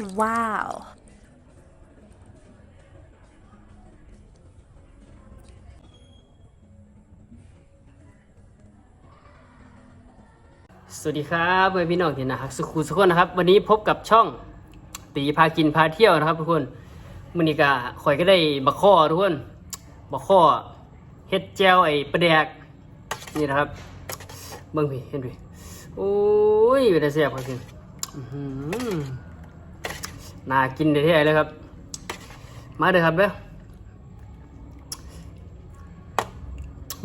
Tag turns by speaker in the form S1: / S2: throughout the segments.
S1: Wow.
S2: สวัสดีครับเพื่อนพี่น้องที่น่ารักสุขุสุขคนนะครับ วันนี้พบกับช่องตีพากินพาเที่ยวนะครับทุกคนมันนี้ก็ข่อยก็ได้บักข้อทุกคนบักข้อเฮ็ดแจวไอ้ปลาแดกนี่นะครับเบิ่งพี่เห็นพี่โอ้ยเป็นตาแซ่บครับพี่อื้อหือ น่ากินแท้ๆเลยครับ มาเด้อครับเด้อ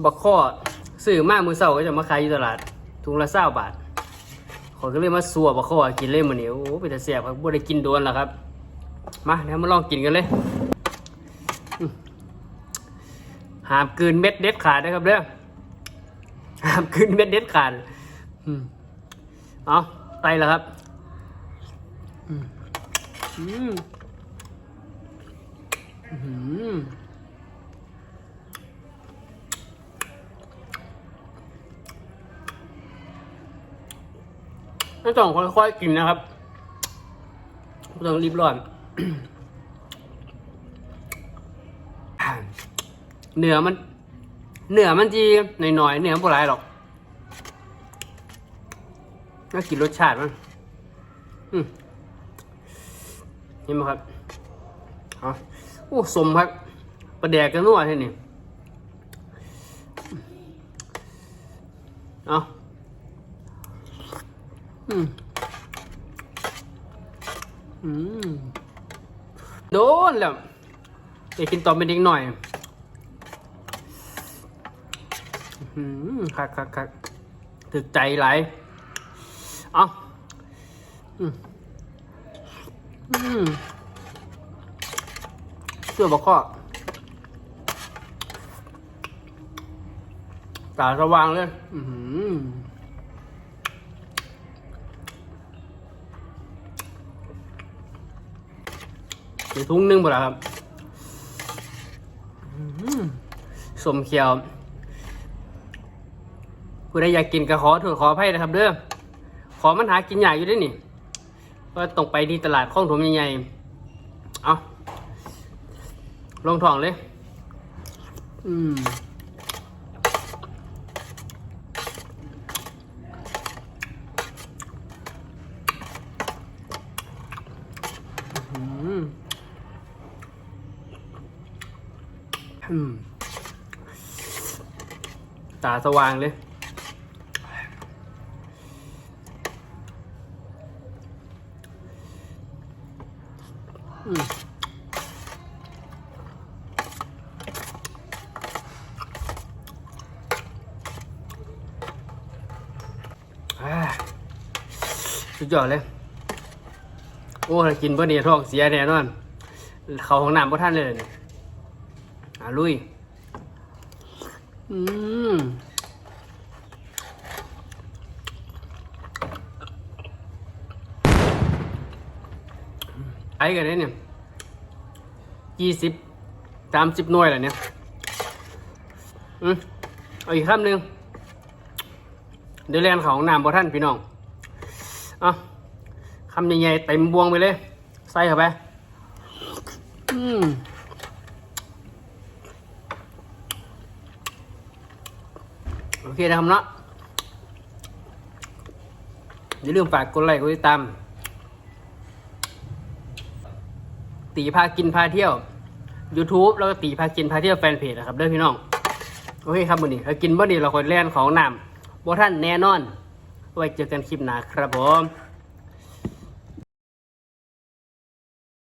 S2: บักข้อซื้อมากมือเสาร์ก็จะมาขายอยู่ตลาดถุงละเศร้าบาทขอก็เลยมาสัวบะข้อกินเลยมื้อนี้โอ้เป็นตาแซ่บครับบ่ได้กินโดนแล้วครับ มาเดี๋ยวมาลองกินกันเลยหามกืนเม็ดเด็ดขาดนะครับเด้อหามกืนเม็ดเด็ดขาดอืมเอาไปแล้วครับ อืม อืมอื้อหือไม่ต้องค่อยๆกินนะครับไม่ต้องรีบร้อน เหนือมัน เหนือมันจีหน่อยๆเนื้อมันบ่หลายหรอกน่ากินรสชาติมันอืม เห็นไหมครับเอาโอ้สมครับประแดกกันนัวที่นี่เอาอืมอืมโดนแล้วอยากกินต่อเป็นเด็กหน่อยอืมคักคักคักถึกใจไหลเอาอืมอืม เสื้อบอกข้อตาสว่างเลย อืมเดี๋ยวทุ่งหนึ่งหมดแล้วครับสมเขียวผู้ใดอยากกินก็ขอโทษขออภัยนะครับ เด้อ ขอมันหากินยากอยู่ด้วยนี่ ก็ต้องไปที่ตลาดข้องถมใหญ่ๆ เอาลงท้องเลยอืมอืมตาสว่างเลย อืม อ่า สุดยอดเลย โอ้กินเพื่อนี่ท้องเสียแน่นอน เขาของน้ำพ่ท่านเลยเนี่ยอะลุย อืม ไอ้กันเนี่ยยี่สิบสามสิบหน่วยแหละเนี่ยอืมเอาอีกคำหนึ่งเดี๋ยวเรียนของน้ำพ่ท่านพี่น้องเอาคำใหญ่ๆเต็มบวงไปเลย ใส่เข้าไป อืมโอเคนะครับเนาะอย่าลืมฝากกดไลค์กดติดตาม ตีพากินพาเที่ยว YouTube แล้วก็ตีพากินพาเที่ยวแฟนเพจนะครับเด้อพี่น้องโอเคครับวันนี้เรากินบ่ดีเราคอยแล่นของน้ำบ่ท่านแน่นอน ไว้เจอกันคลิปหน้าครับผม